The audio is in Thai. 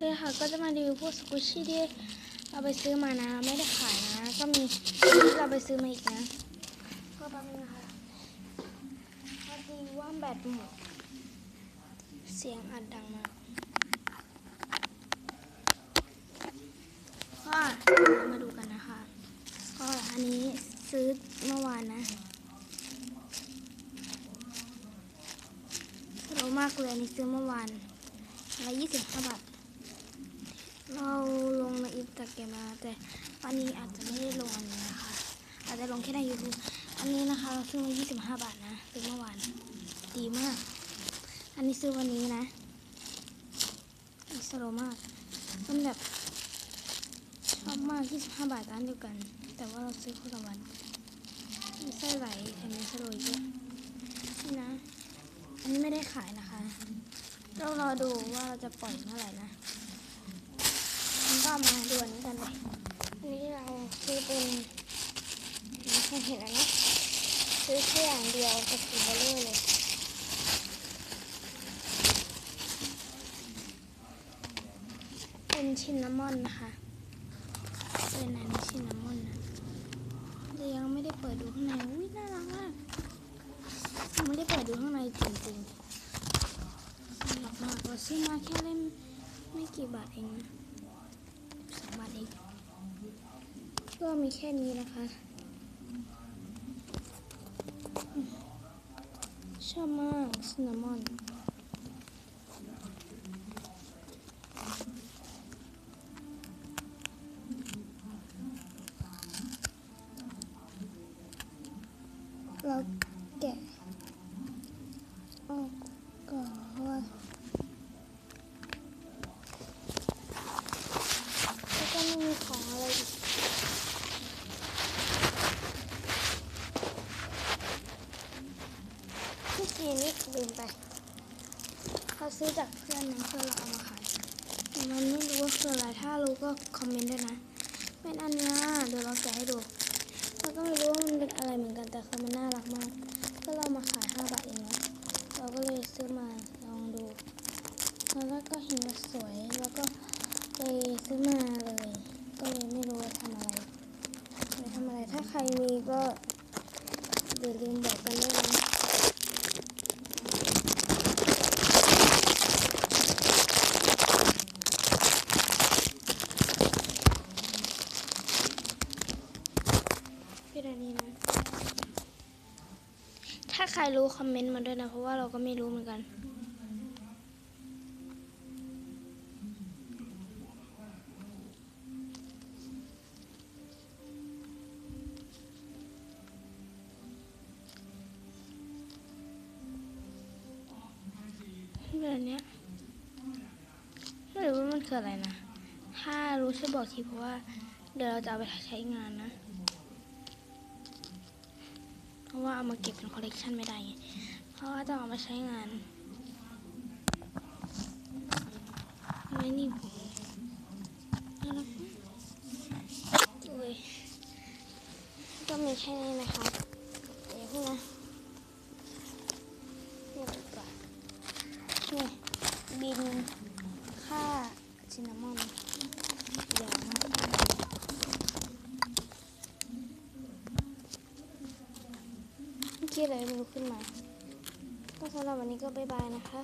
เลยค่ะก็จะมารีวิวพวกสกุชี่ที่เราไปซื้อมานะไม่ได้ขายนะ ก็มีที่เราไปซื้อมาอีกนะก็แป๊บนึงนะคะพอดีว่าแบตหมดเสียงอัดดังมากก็มาดูกันนะคะก็อันนี้ซื้อเมื่อวานนะโลมากเลยอันนี้ซื้อเมื่อวานละยี่สิบห้าบาท เราลงในอินสตาแกรมมาแต่วันนี้อาจจะไม่ได้ลงอันนี้นะคะ อาจจะลงแค่ใน YouTube อันนี้นะคะเราซื้อมา25 บาทนะซื้อเมื่อวานดีมาก อันนี้ซื้อวันนี้นะอิสโลมากมันแบบชอบมาก25 บาทร้านเดียวกัน แต่ว่าเราซื้อคนละวันมีไส้ไหลแถมมีสโลอีกด้วยนี่นะ อันนี้ไม่ได้ขายนะคะเรารอดูว่าเราจะปล่อยเมื่อไหร่นะ ก็มาด่วนกันเลยนนี้เราซื้อเป็นไม่เคยเห็นอันนี้ซื้อแค่อย่างเดียวกับสีเบลเลอร์เลยเป็นชินนามอนนะคะเป็นอันนี้ชินนามอนนะแต่ยังไม่ได้เปิดดูข้างในอุ้ยน่ารักมากยังไม่ได้เปิดดูข้างในจริงๆน่ารักมากเราซื้อมาแค่เล่มไม่กี่บาทเองนะ สองบาทเองก็มีแค่นี้นะคะ ชอบมากซินนามอนเราแกะออกก่อนเพราะว่า แล้วก็ไม่มีของอะไรอีกที่จี นนี่ลืมไปเขาซื้อจากเพื่อนนะเพื่อนเราเอามาขายแต่มันไม่รู้ว่าคืออะไรถ้ารู้ก็คอมเมนต์ด้วยนะเป็นอันนี้เดี๋ยวเราแกะให้ดูเราก็ไม่รู้ว่ามันเป็นอะไรเหมือนกันแต่คือมันน่ารักมากก็เรามาขาย5บาทเองนะเราก็เลยซื้อมาลองดูแล้วก็เห็นว่าสวยแล้วก็เลยซื้อมาเลย ก็เลยไม่รู้ว่าทำอะไรไม่ทำอะไรถ้าใครมีก็อย่าลืมบอกกันด้วยนะ พี่ดานีนะถ้าใครรู้คอมเมนต์มาด้วยนะ เพราะว่าเราก็ไม่รู้เหมือนกัน แบบนี้ไม่รู้ว่ามันคืออะไรนะ ถ้ารู้ช่วยบอกทีเพราะว่า เดี๋ยวเราจะเอาไปใช้งานนะ ว่าเอามาเก็บเป็นคอลเลกชันไม่ได้ไงเพราะว่าจะเอามาใช้งานไม่นี่ผมก็มีแค่นี้นะคะเดี๋ยวพูดนะนี่ดีกว่านี่บินค่าซินนามอนยาวมาก เมื่อกี้อะไรไม่รู้ขึ้นมา ก็สำหรับวันนี้ก็บ๊ายบายนะคะ